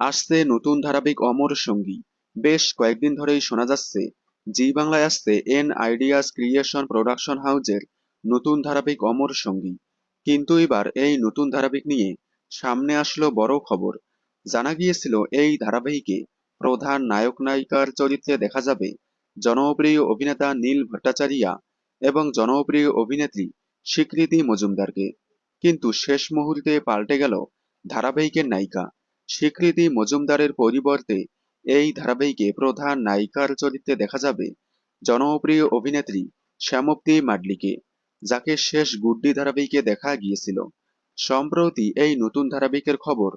আসছে নতুন ধারাবাহিক অমর সঙ্গী। বেশ কয়েকদিন ধরেই শোনা যাচ্ছে, জি বাংলায় আসছে এন আইডিয়াস ক্রিয়েশন প্রোডাকশন হাউজের নতুন ধারাবাহিক অমর সঙ্গী। কিন্তু এবার এই নতুন ধারাবাহিক নিয়ে সামনে আসলো বড় খবর। জানা গিয়েছিল, এই ধারাবাহিকে প্রধান নায়ক নায়িকার চরিত্রে দেখা যাবে জনপ্রিয় অভিনেতা নীল ভট্টাচারিয়া এবং জনপ্রিয় অভিনেত্রী স্বীকৃতি মজুমদারকে। কিন্তু শেষ মুহূর্তে পাল্টে গেল ধারাবাহিকের নায়িকা। স্বীকৃতি মজুমদারের পরিবর্তে এই ধারাবাহিকে প্রধান নায়িকার চরিত্রে দেখা যাবে জনপ্রিয় অভিনেত্রী শ্যামপ্তি মাডলিকে, যাকে শেষ গুড্ডি ধারাবাহিকে দেখা গিয়েছিল। সম্প্রতি এই নতুন ধারাবাহিকের খবর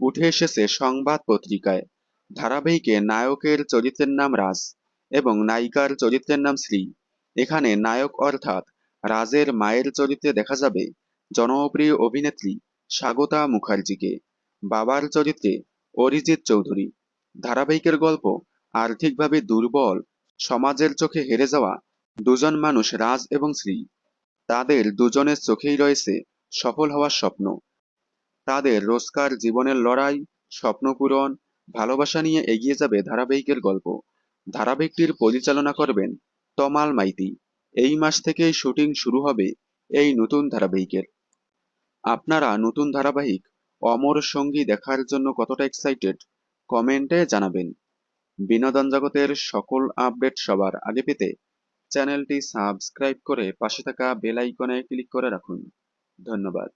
উঠে এসেছে সংবাদ পত্রিকায়। ধারাবাহিকে নায়কের চরিত্রের নাম রাজ এবং নায়িকার চরিত্রের নাম শ্রী। এখানে নায়ক অর্থাৎ রাজের মায়ের চরিত্রে দেখা যাবে জনপ্রিয় অভিনেত্রী স্বাগতা মুখার্জিকে। বাবার চরিত্রে অরিজিৎ চৌধুরী। ধারাবাহিকের গল্প আর্থিকভাবে দুর্বল, সমাজের চোখে হেরে যাওয়া দুজন মানুষ রাজ এবং শ্রী তাদের দুজনের চোখেই রয়েছে সফল হওয়ার স্বপ্ন। তাদের রোজকার জীবনের লড়াই, স্বপ্ন পূরণ, ভালোবাসা নিয়ে এগিয়ে যাবে ধারাবাহিকের গল্প। ধারাবাহিকটির পরিচালনা করবেন তমাল মাইতি। এই মাস থেকেই শুটিং শুরু হবে এই নতুন ধারাবাহিকের। আপনারা নতুন ধারাবাহিক অমর সঙ্গী দেখার জন্য কতটা এক্সাইটেড কমেন্টে জানাবেন। বিনোদন জগতের সকল আপডেট সবার আগে পেতে চ্যানেলটি সাবস্ক্রাইব করে পাশে থাকা বেল আইকনে ক্লিক করে রাখুন। ধন্যবাদ।